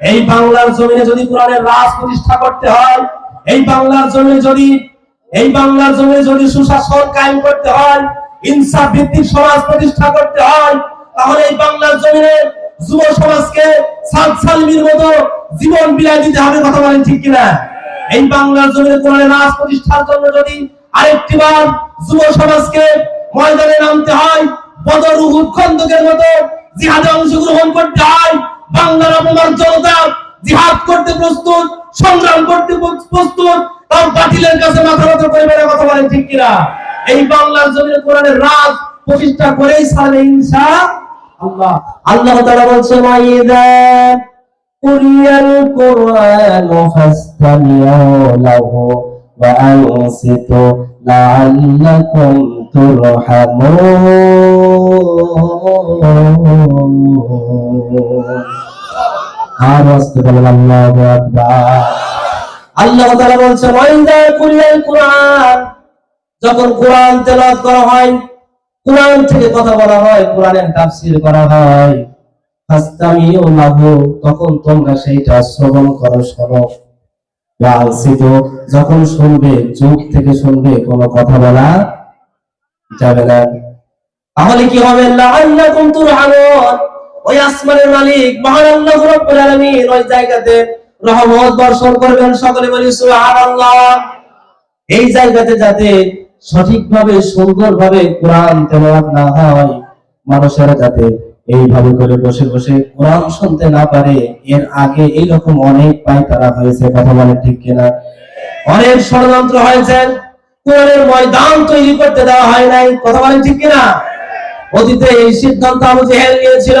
এই বাংলার জমিনে যদি কোরআনের রাজ প্রতিষ্ঠা করতে হয়, এই বাংলার জমিনে যদি, এই বাংলার জমিনে যদি সুশাসন কায়েম করতে হয়, ইনসাফ ভিত্তিক সমাজ প্রতিষ্ঠা করতে হয়, তাহলে এই বাংলার জমিনে যুব সমাজকে সাত সালমির মতো জীবন বিলায় দিতে হবে, কথা বলেন ঠিক কিনা? এই বাংলার জমিনে কোরআনের রাজ প্রতিষ্ঠার জন্য যদি আরেকটি বার যুব সমাজকে ময়দানে নামতে হয়, বদর উহুদ খন্দকের মতো জিহাদে অংশগ্রহণ করতে হয় বাংলার অপমান চলতাম জিহাদ করতে প্রস্তুত, সংগ্রাম করতে প্রস্তুত, তাও বাতিলের কাছে মাথা মাথা করে বেড়া কথা বলেন ঠিক কিনা? এই বাংলার জমির কোরআনের রাজ প্রতিষ্ঠা করেই সালে ইনসা আল্লাহ। আল্লাহ বলছে কুরিয়াল কোরআন ওয়া লাআল্লাকুম তুরহামুন। আর আস্তে বলেন, আল্লাহু তাআলা বলছে কুরিয়াল কোরআন যখন কোরআন তেলাওয়াত করা হয়, কোরআন থেকে কথা বলা হয়, কোরআনের তাফসীর করা হয়। লাহু, তখন তোমরা সেইটা শ্রবণ করো, শোনো। ওয়ালসিতু যখন শুনবে চুপ থেকে শুনবে, কোনো কথা বলা যাবে না। তাহলে কি হবে? লাআল্লাকুম তুরহামুন ওই আসমানের মালিক, মহান আল্লাহ রাব্বুল আলামিন ওই জায়গাতে রহমত বর্ষণ করবেন সকলে বলি, সুবহানাল্লাহ। এই জায়গাতে যাতে সঠিকভাবে, সুন্দরভাবে কোরআন তেলাওয়াত না হয়, মানুষেরা যাতে এইভাবে করে বসে বসে কোরআন শুনতে না পারে, এর আগে এইরকম অনেক পাই তারা হয়েছে, কথা বলে ঠিক কিনা? অনেক ষড়যন্ত্র হয়েছে কোরআনের ময়দান তৈরি করতে দেওয়া হয় নাই, কথা বলেন ঠিক কিনা? অতীতে এই সিদ্ধান্ত আবু জেহেল নিয়েছিল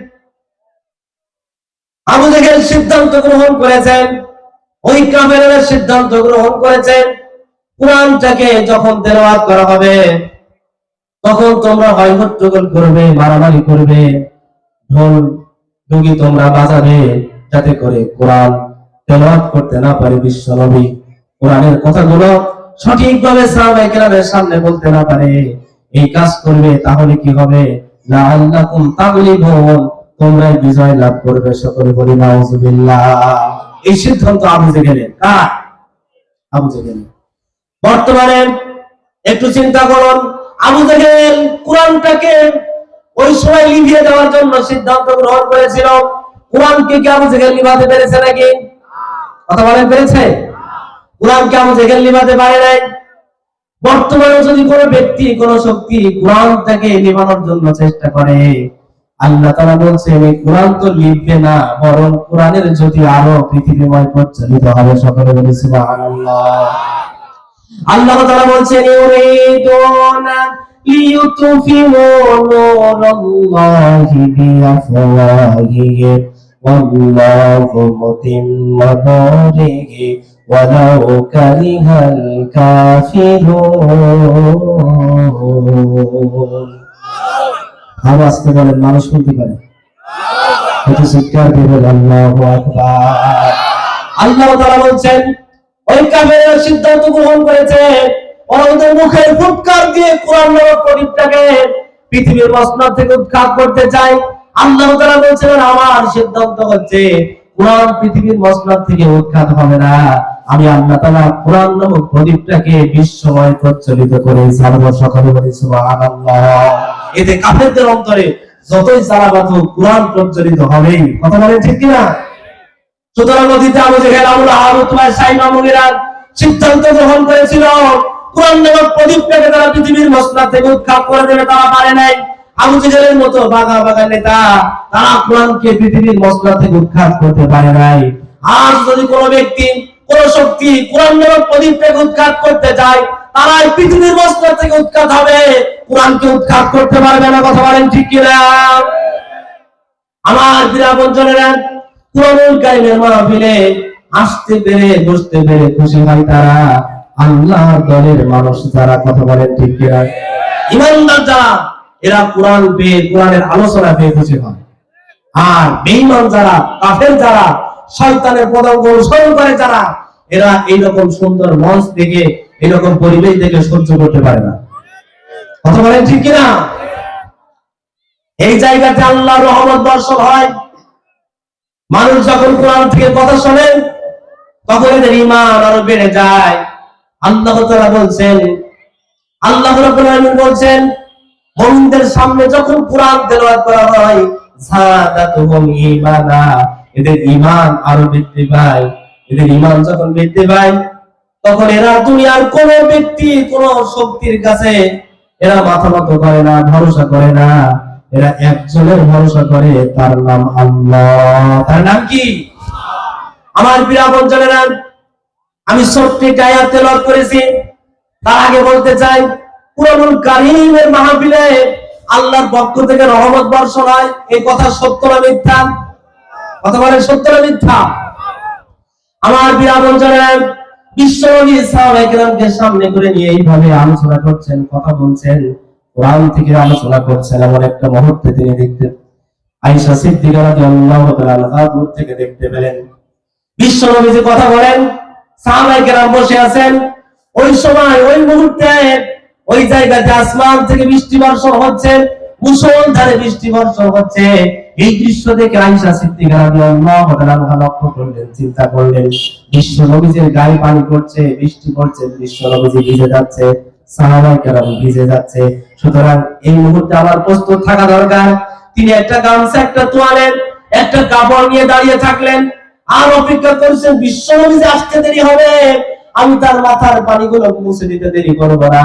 আবু জেহেল সিদ্ধান্ত গ্রহণ করেছেন, ওই কাফেরেরা সিদ্ধান্ত গ্রহণ করেছেন কোরআনটাকে যখন তেলাওয়াত করা হবে, তখন তোমরা হয় হট্টগোল করবে, মারামারি করবে, ঢোল ডুগি তোমরা বাজাবে, যাতে করে কোরআন তেলাওয়াত করতে না পারে বিশ্ব নবী। কোরআনের কথাগুলো সঠিকভাবে সাহাবায়ে কেরামের সামনে বলতে না পারে। এই কাজ করবে, তাহলে কি হবে? লাআল্লাকুম তাগলিবুন। তোমরা বিজয় লাভ করবে সকলে বলি, নাউজুবিল্লাহ। এই সিদ্ধান্ত আবু জেহেলের। কার? আবু জেহেলের বর্তমানে একটু চিন্তা করুন, আবু জেহেল কোরআনটাকে ওই সময় লিভিয়ে দেওয়ার জন্য সিদ্ধান্ত গ্রহণ করেছিল। কোরআনকে কি আবু জেহেল লিভাতে পেরেছে নাকি? কথা বলেন, পেরেছে? কোরআনকে আবু জেহেল লিভাতে পারে নাই। বর্তমানে যদি কোনো ব্যক্তি, কোনো শক্তি কোরআনটাকে নিবানোর জন্য চেষ্টা করে আল্লাহ তারা বলছেন, এই কোরআন তো লিখবে না, বরং কোরআনের যদি আরও পৃথিবীময় প্রচলিত হবে, সকলে বলি সুবহানাল্লাহ। আল্লাহ তাআলা বলছেন আওয়াজ কে বলেন, মানুষ শুনতে পারে। আল্লাহু আল্লাহ তাআলা বলছেন, ওই কাফেররা সিদ্ধান্ত গ্রহণ করেছে, ওরা ওদের ফুটকার দিয়ে কোরআন প্রদীপটাকে পৃথিবীর থেকে উৎখাত করতে আল্লাহ তাআলা বলছেন আমার সিদ্ধান্ত হচ্ছে, কোরআন পৃথিবীর মসনদ থেকে উৎখাত হবে না। আমি আল্লাহ তাআলা কোরআন নামক প্রদীপটাকে বিশ্বময় প্রচলিত করে ছাড়বো সকলে বলি এতে কাফেরদের অন্তরে যতই সালাবাত হোক কোরআন প্রচলিত হবেই। কথা বলেন ঠিক কিনা? সুতরাং নদীতে আবু জেহেল আবুল আহাব উতবা সাইমা মুগিরা সিদ্ধান্ত গ্রহণ করেছিল। কোরআন নামক প্রদীপটাকে তারা পৃথিবীর মসনদ থেকে উৎখাত করে দেবে, তারা পারে নাই। আবু জেহেলের মতো বাঘা বাঘা নেতা, তারা কোরআনকে পৃথিবীর মসনদ থেকে উৎখাত করতে পারে নাই। আজ যদি কোনো ব্যক্তি, কোন শক্তি কোরআন নামক প্রদীপটাকে উৎখাত করতে চায় তারা এই পৃথিবীর মসনদ থেকে উৎখাত হবে। কোরআনকে উৎখাত করতে পারবে না, কথা বলেন ঠিক কিনা? আমার বিরাপঞ্জনেরা কোরআনুল কারিমের মাহফিলে আসতে পেরে, বসতে পেরে খুশি হয় তারা। আল্লাহর দলের মানুষ যারা, কথা বলেন ঠিক কিনা? ইমানদার যারা, এরা কোরআন পেয়ে, কোরআনের আলোচনা পেয়ে খুশি হয়। আর বেঈমান যারা, কাফের যারা, শয়তানের পদাঙ্ক অনুসরণ করে যারা, এরা এইরকম সুন্দর মঞ্চ দেখে এরকম পরিবেশ দেখে সহ্য করতে পারে না। কথা বলেন ঠিক কিনা? এই জায়গাতে আল্লাহর রহমত বর্ষণ হয়। মানুষ যখন কোরআন থেকে কথা শোনেন তখন এদের ইমান আরও বেড়ে যায়। আল্লাহ তাআলা বলছেন, আল্লাহ বলছেন মুমিনদের সামনে যখন কোরআন তেলাওয়াত করা হয় যাদাতুহুম ঈমানা। এদের ঈমান আরও বৃদ্ধি পায়। এদের ঈমান যখন বৃদ্ধি পায় তখন এরা দুনিয়ার কোন ব্যক্তি, কোন শক্তির কাছে এরা মাথা নত করে না, ভরসা করে না। এরা একজনের ভরসা করে, তার নাম আল্লাহ। তার নাম কি? আমার প্রিয় বঞ্চনেরা আমি একটা আয়াত তেলাওয়াত করেছি। তার আগে বলতে চাই, কুরআনুল কারীমের মাহফিলে আল্লাহর পক্ষ থেকে রহমত বর্ষণ হয়। এই কথা সত্য না মিথ্যা? কথা বলেন সত্য না মিথ্যা? আমার বিরাবন জানেন বিশ্বনবী কথা বসে আছেন ওই সময় ওই মুহূর্তে ওই মুসলধারে বৃষ্টি বর্ষণ হচ্ছে এই দৃশ্য দেখে আয়েশা সিদ্দিকা রাদিয়াল্লাহু তাআলা লক্ষ্য করলেন, চিন্তা করলেন, বিশ্ব নবীজির গায়ে পানি পড়ছে, বৃষ্টি পড়ছে, বিশ্ব নবীজি ভিজে যাচ্ছে ভিজে যাচ্ছে। সুতরাং এই মুহূর্তে আমার প্রস্তুত থাকা দরকার। তিনি একটা গামছা, একটা তোয়ালেন একটা কাপড় নিয়ে দাঁড়িয়ে থাকলেন। আর অপেক্ষা করছেন, বিশ্ব নবীজি আসতে দেরি হবে। আমি তার মাথার পানিগুলো মুছে দিতে দেরি করব না।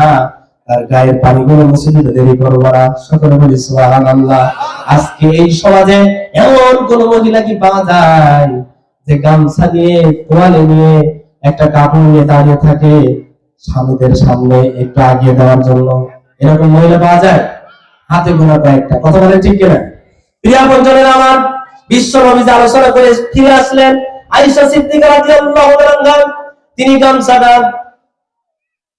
গায়ের পানিগুলো সকলে বলি আজকে এই সমাজে এমন কোন মহিলা কি পাওয়া যায় যে গামছা তোয়ালে নিয়ে একটা কাপড় নিয়ে দাঁড়িয়ে থাকে স্বামীদের সামনে একটু আগিয়ে দেওয়ার জন্য? এরকম মহিলা পাওয়া যায়? হাতে গোনা কয়েকটা কথা বলে ঠিক কিনা? প্রিয়া বন্ধনের আমার বিশ্ব নবীজ আলোচনা করে ফিরে আসলেন, আয়েশা সিদ্দিকা তিনি গামছাটা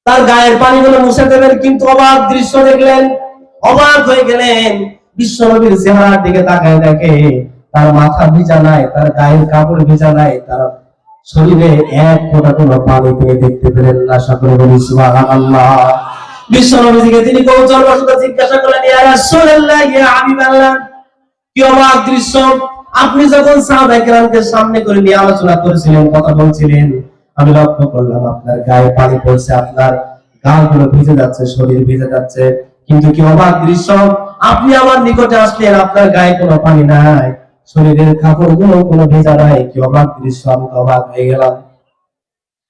তার গায়ের পানি পানিগুলো মুছে দেবেন, কিন্তু অবাক দৃশ্য দেখলেন অবাক হয়ে গেলেন। বিশ্ব নবীর চেহারার দিকে তাকায় দেখে তার মাথা ভিজা নাই, তার গায়ের কাপড় ভিজা নাই, তার শরীরে এক ফোঁটা কোনো পানি তিনি দেখতে পেলেন না। সকলে বলি সুবহানাল্লাহ। বিশ্ব নবীজিকে তিনি কৌতূহল বশত জিজ্ঞাসা করলেন, ইয়া রাসূলুল্লাহ, ইয়া হাবিবাল্লাহ, কি অবাক দৃশ্য? আপনি যখন সাহাবায়ে কেরামকে সামনে করে নিয়ে আলোচনা করেছিলেন, কথা বলছিলেন আমি লক্ষ্য করলাম আপনার গায়ে পানি পড়ছে, আপনার গালগুলো ভিজে যাচ্ছে, শরীর ভিজে যাচ্ছে। কিন্তু কি অবাক দৃশ্য? আপনি আমার নিকটে আসলেন, আপনার গায়ে কোনো পানি নাই, শরীরের কাপড়গুলো কোনো ভেজা নাই। কি অবাক দৃশ্য, আমি তো অবাক হয়ে গেলাম।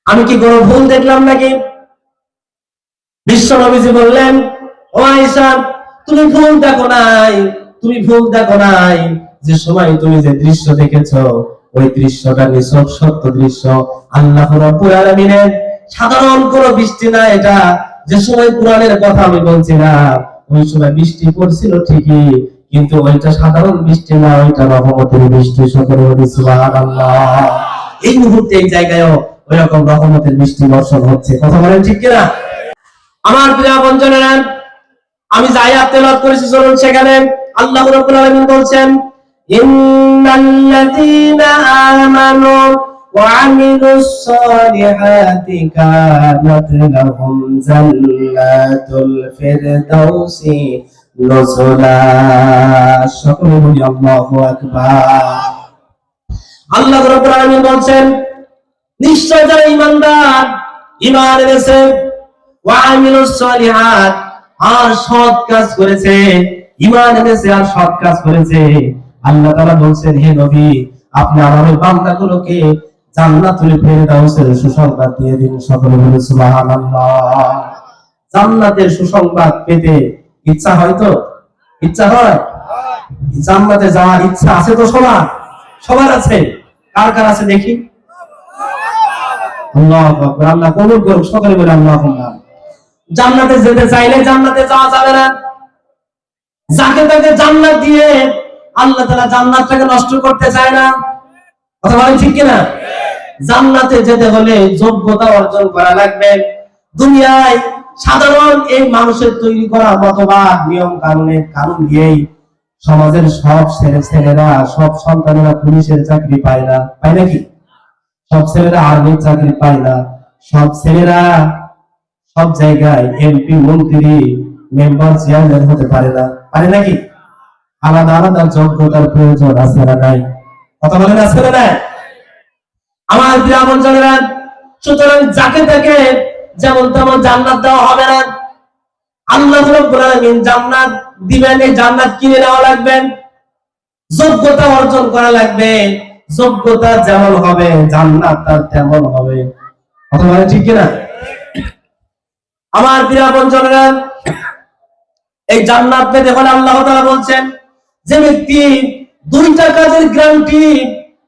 আমি কি কোনো ভুল দেখলাম নাকি? বিশ্ব নবীজি বললেন, ও আয়েশা, তুমি ভুল দেখো নাই, তুমি ভুল দেখো নাই। যে সময় তুমি যে দৃশ্য দেখেছ ওই দৃশ্যটা নিছক সত্য দৃশ্য আল্লাহ রাব্বুল আলামিনের সাধারণ কোন বৃষ্টি না, এটা যে সময় কোরআনের কথা আমি বলছি না ওই সময় বৃষ্টি পড়ছিল ঠিকই, কিন্তু ওইটা সাধারণ বৃষ্টি না, ওইটা রহমতের বৃষ্টি সকলে সুবহানাল্লাহ। এই মুহূর্তে, এই জায়গায়ও ওই রকম রহমতের বৃষ্টি বর্ষণ হচ্ছে, কথা বলেন ঠিক কিনা? আমার প্রিয় বঞ্চনেরা আমি যাই তেলাওয়াত করেছি, চলুন সেখানে। আল্লাহ রাব্বুল আলামিন বলছেন ইন্নাল্লাযীনা আমানু ওয়া আমিলুস সালিহাতি কানাত লাহুম জান্নাতুল ফিরদাউসি নুজুলা। সকলে বলি, আল্লাহু আকবার। আল্লাহ রাব্বুল আলামিন বলছেন, নিশ্চয় যারা ঈমানদার, ঈমান এনেছে ওয়া আমিলুস সালিহাত আর সৎ কাজ করেছে, ঈমান এনেছে আর সৎ কাজ করেছে। আল্লাহ তাআলা বলছেন, হে নবী, আপনি আমার ওই বান্দাগুলোকে সুসংবাদ দিয়ে দিন। সকলে বলে জান্নাতের সুসংবাদ পেতে ইচ্ছা হয় তো? ইচ্ছা হয়? জান্নাতে যাওয়ার ইচ্ছা আছে তো সবার? সবার আছে। কার কার আছে দেখি? আল্লাহু আল্লাহ কবুল সকলে বলে আল্লাহুম্মা জান্নাতে যেতে চাইলে জান্নাতে যাওয়া যাবে না। যাকে তাকে জান্নাত দিয়ে আল্লাহ তাআলা জান্নাতটাকে নষ্ট করতে চায় না। কথা বলেন ঠিক কিনা? জান্নাতে যেতে হলে যোগ্যতা অর্জন করা লাগবে। দুনিয়ায় সাধারণ এই মানুষের তৈরি করা মতবাদ, নিয়ম কানুনের কানুন দিয়েই সমাজের সব ছেলে ছেলেরা, সব সন্তানেরা পুলিশের চাকরি পায় না। পায় নাকি সব ছেলেরা আর্মির চাকরি পায় না। সব ছেলেরা সব জায়গায় এমপি, মন্ত্রী, মেম্বার, চেয়ারম্যান হতে পারে না। পারে নাকি আলাদা আলাদা যোগ্যতার প্রয়োজন আছে না নাই? কথা বলেন আছে না নাই? আমার জনেরা সুতরাং যাকে যেমন তেমন জান্নাত দেওয়া হবে না। আল্লাহ রাব্বুল আলামিন জান্নাত দিবেন, এই জান্নাত কিনে নেওয়া যোগ্যতা অর্জন করা লাগবে। যোগ্যতা যেমন হবে, জান্নাত তার তেমন হবে। কথা বলে ঠিক কিনা? আমার প্রিয় বন্ধুরা এই জান্নাত পেতে হলে আল্লাহ তাআলা বলছেন যে ব্যক্তি দুইটা কাজের গ্যারান্টি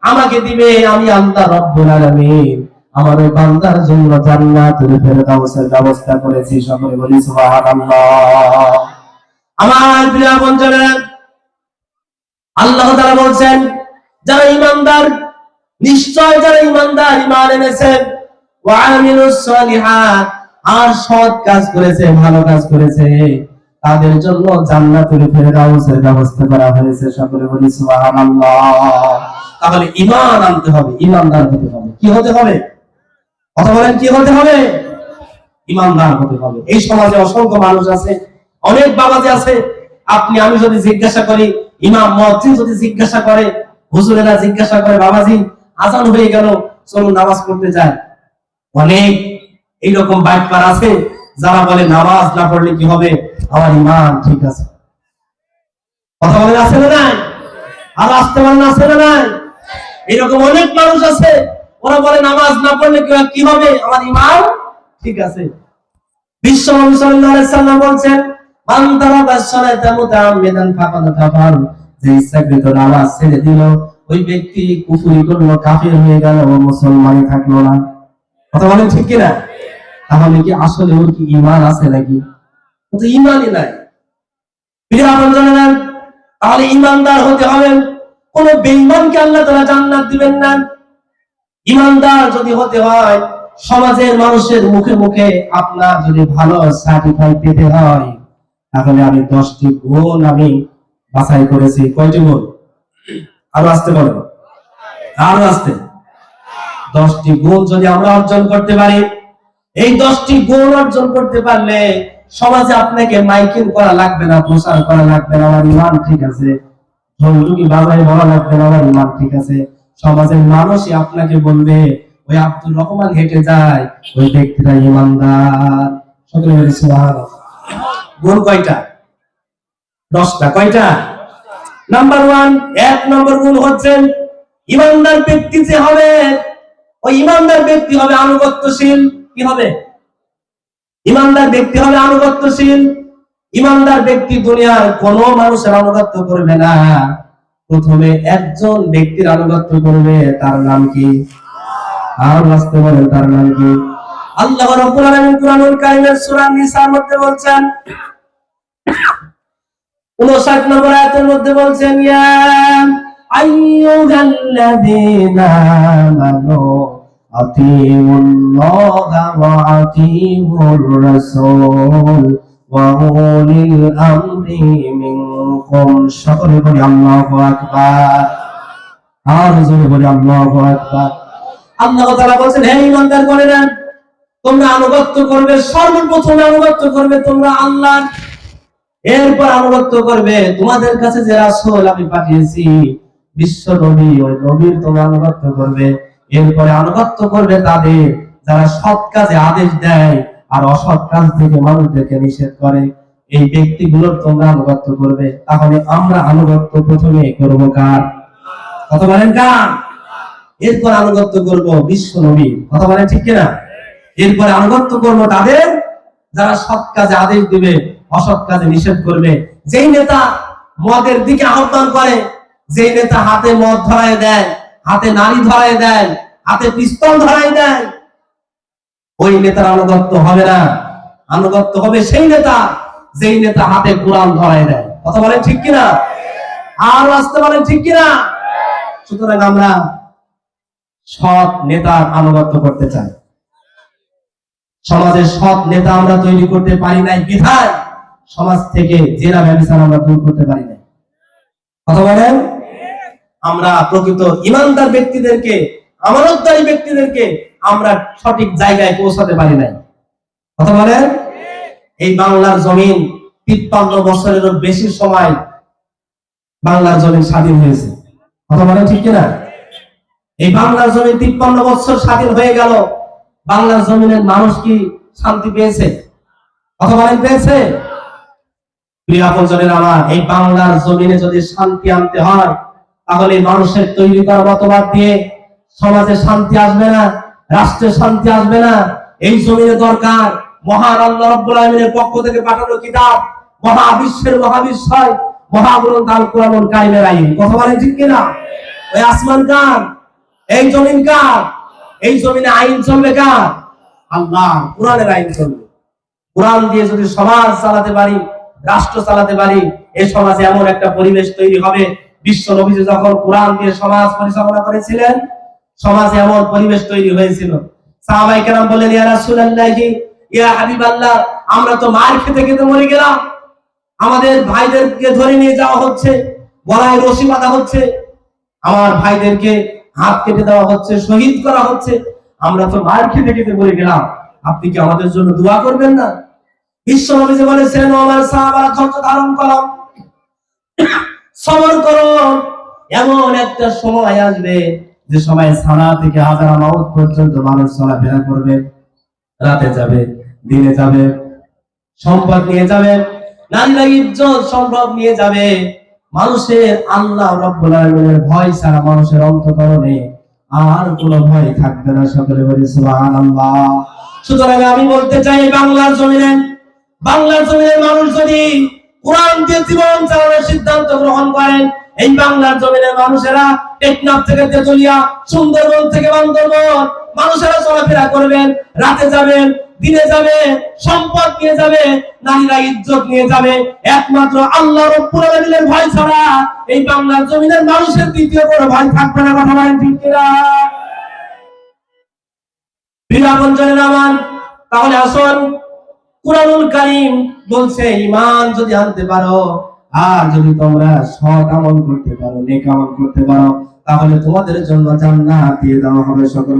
আমাকে দিবে, আমি আল্লাহ রব্বুল আলামিন। আমার ওই বান্দার জন্য ফেরদাউসের ব্যবস্থা করেছি, সকলে বলি সুবহানাল্লাহ। আমার প্রিয় বন্ধুরা, আল্লাহ তাআলা যারা ইমানদার নিশ্চয় যারা ইমানদার ইমান এনেছে, ওয়া আমিলুস সালিহাত, আর সৎ কাজ করেছে, ভালো কাজ করেছে। তাদের জন্য জান্নাতুল ফেরদাউসের ব্যবস্থা করা হয়েছে। সকলে বলি, সুবহানাল্লাহ। তাহলে ঈমান আনতে হবে, ঈমানদার হতে হবে। কি হতে হবে? কথা বলেন, কি হতে হবে? ইমানদার হতে হবে। এই সমাজে অসংখ্য মানুষ আছে, অনেক বাবাজি আছে। আপনি, আমি যদি জিজ্ঞাসা করি, ইমাম মসজিদ যদি জিজ্ঞাসা করে, হুজুরেরা জিজ্ঞাসা করে, বাবাজি, আজান হয়ে গেল, চলুন নামাজ পড়তে যাই অনেক এইরকম বাইকবার আছে যারা বলে নামাজ না পড়লে কি হবে? আমার ইমান ঠিক আছে। কথা বলে আছে না নাই? আর আসতে পারেন আছে না নাই? এরকম অনেক মানুষ আছে, ওরা বলে নামাজ না পড়লে কি হবে? আমার ইমান ঠিক আছে। বিশ্ব সাল্লাম বলছেন যে ইচ্ছাকৃত নামাজ ছেড়ে দিল, ওই ব্যক্তি কুফরি করল, কাফির হয়ে গেল, মুসলমানই থাকল না। কথা বলেন ঠিক কি না তাহলে কি আসলে ওর কি ঈমান আছে নাকি? ঈমানই নাই। তাহলে ঈমানদার হতে হবে। কোন বেঈমানকে আল্লাহ তাআলা জান্নাত দিবেন না। ইমানদার যদি হতে হয়, সমাজের মানুষের মুখে মুখে আপনার যদি ভালো সার্টিফাই পেতে হয়, তাহলে আমি দশটি গুণ আমি বাছাই করেছি। কয়টি গুণ? আরও আসতে বলেন আরও আসতে। দশটি গুণ যদি আমরা অর্জন করতে পারি এই দশটি গুণ অর্জন করতে পারলে সমাজে আপনাকে মাইকিং করা লাগবে না, প্রচার করা লাগবে না, আমার ইমান ঠিক আছে। ঢোলটুকি বাজায় বলা লাগবে না, আমার ইমান ঠিক আছে। সমাজের মানুষই আপনাকে বলবে, ওই আব্দুল রহমান হেঁটে যায়, ওই ব্যক্তিটা ইমানদার। সকলে বলি গুণ কয়টা? দশটা। কয়টা? নাম্বার ওয়ান এক নম্বর গুণ হচ্ছেন ইমানদার ব্যক্তি যে হবে, ওই ইমানদার ব্যক্তি হবে আনুগত্যশীল। কি হবে? ইমানদার ব্যক্তি হবে আনুগত্যশীল। ইমানদার ব্যক্তি দুনিয়ার কোন মানুষের আনুগত্য করবে না। প্রথমে একজন ব্যক্তির আনুগত্য করবে, তার নাম কি? তার নাম কি? আল্লাহ মধ্যে বলছেন 59 নম্বর মধ্যে বলছেন, ইয়া আতিউল্লাহা ওয়া আতিউর রাসূল ওয়া উলিল আমরি মিনকুম। সকলে বলি, আল্লাহু আকবার। আর জোরে বলি, আল্লাহু আল্লাহ তাআলা বলছেন, হে ঈমানদার বলেন তোমরা আনুগত্য করবে, সর্বপ্রথম আনুগত্য করবে তোমরা আল্লাহর। এরপর আনুগত্য করবে তোমাদের কাছে যে রাসূল আমি পাঠিয়েছি বিশ্ব নবী ওই নবীর তোমরা আনুগত্য করবে। এরপরে আনুগত্য করবে তাদের, যারা সৎ কাজে আদেশ দেয় আর অসৎ কাজ থেকে মানুষদেরকে নিষেধ করে। এই ব্যক্তিগুলোর তোমরা আনুগত্য করবে। তাহলে আমরা আনুগত্য প্রথমে করব কার? কথা বলেন কার? এরপর আনুগত্য করব বিশ্ব নবী। কথা বলেন ঠিক কিনা? এরপরে আনুগত্য করব তাদের, যারা সৎ কাজে আদেশ দিবে, অসৎ কাজে নিষেধ করবে। যেই নেতা মদের দিকে আহ্বান করে, যেই নেতা হাতে মদ ধরায় দেয় হাতে নারী ধরায় দেয়, হাতে পিস্তল ধরায় দেয়। ওই নেতার আনুগত্য হবে না। আনুগত্য হবে সেই নেতা, যেই নেতা হাতে কোরআন ধরায় দেয়। কথা বলেন ঠিক কিনা? আর আসতে বলেন ঠিক কিনা? সুতরাং আমরা সৎ নেতার আনুগত্য করতে চাই। সমাজের সৎ নেতা আমরা তৈরি করতে পারি নাই বিধায়, সমাজ থেকে জেলা ব্যবসার আমরা দূর করতে পারি নাই। কথা বলেন? আমরা প্রকৃত ইমানদার ব্যক্তিদেরকে, আমানতদারী ব্যক্তিদেরকে আমরা সঠিক জায়গায় পৌঁছাতে পারি নাই। কথা বলেন? এই বাংলার জমিন তিপ্পান্ন বছরেরও বেশি সময় বাংলার জমিন স্বাধীন হয়েছে। কথা বলেন ঠিক কিনা? এই বাংলার জমিন তিপ্পান্ন বছর স্বাধীন হয়ে গেল। বাংলার জমিনের মানুষ কি শান্তি পেয়েছে? কথা বলেন, পেয়েছে? প্রিয় আপনজনের আমার, এই বাংলার জমিনে যদি শান্তি আনতে হয় তাহলে মানুষের তৈরি করা মতবাদ দিয়ে সমাজে শান্তি আসবে না, রাষ্ট্রে শান্তি আসবে না। এই জমিনে দরকার মহান আল্লাহ রব্বুল আলামিনের পক্ষ থেকে পাঠানো কিতাব। মহাবিশ্বের মহাবিশ্বয় মহাগ্রন্থ কার? এই এই জমিনে আইন আইন দিয়ে যদি সমাজ চালাতে পারি, রাষ্ট্র চালাতে পারি এই সমাজে এমন একটা পরিবেশ তৈরি হবে বিশ্ব নবীজি যখন কোরআন দিয়ে সমাজ পরিচালনা করেছিলেন, সমাজে এমন পরিবেশ তৈরি হয়েছিল। সাহাবাই কেরাম ইয়া ইয়া আমরা তো মার খেতে খেতে মরে গেলাম। আমাদের ভাইদেরকে ধরে নিয়ে যাওয়া হচ্ছে, গলায় রশি বাঁধা হচ্ছে। আমার ভাইদেরকে হাত কেটে দেওয়া হচ্ছে, শহীদ করা হচ্ছে। আমরা তো মার খেতে খেতে মরে গেলাম। আপনি কি আমাদের জন্য দোয়া করবেন না? বিশ্ব নবীজি বলেছেন, আমার সাহাবারা ধৈর্য ধারণ করো। সবর করো। এমন একটা সময় আসবে যে সময় সানা থেকে হাজার মাউত পর্যন্ত মানুষ চলাফেরা করবে, রাতে যাবে, দিনে যাবে, সম্পদ নিয়ে যাবে, নারীরা ইজ্জত সম্ভব নিয়ে যাবে। মানুষের আল্লাহ রব্বুল ভয় ছাড়া মানুষের অন্তকরণে আর কোনো ভয় থাকবে না সকলে বলি সুতরাং আমি বলতে চাই, বাংলার জমিনে, বাংলার জমিনের মানুষ যদি কোরআন দিয়ে জীবন চালানোর সিদ্ধান্ত গ্রহণ করেন এই বাংলার জমিনের মানুষেরা টেকনাফ থেকে তেতুলিয়া, সুন্দরবন থেকে বান্দরবন, মানুষেরা চলাফেরা করবেন, রাতে যাবেন, দিনে যাবে সম্পদ নিয়ে যাবে নারীরা ইজ্জত নিয়ে যাবে একমাত্র আল্লাহ রব্বুল আলামিনের ভয় ছাড়া এই বাংলার জমিনের মানুষের দ্বিতীয় কোনো ভয় থাকবে না, কথা বলেন ঠিক কিনা? তাহলে আসুন কুরআনুল কারীম বলছে, ঈমান যদি আনতে পারো আর যদি তোমরা সৎ আমল করতে পারো, নেক আমল করতে পারো, তাহলে তোমাদের জন্য জান্নাত দিয়ে দেওয়া হবে সকল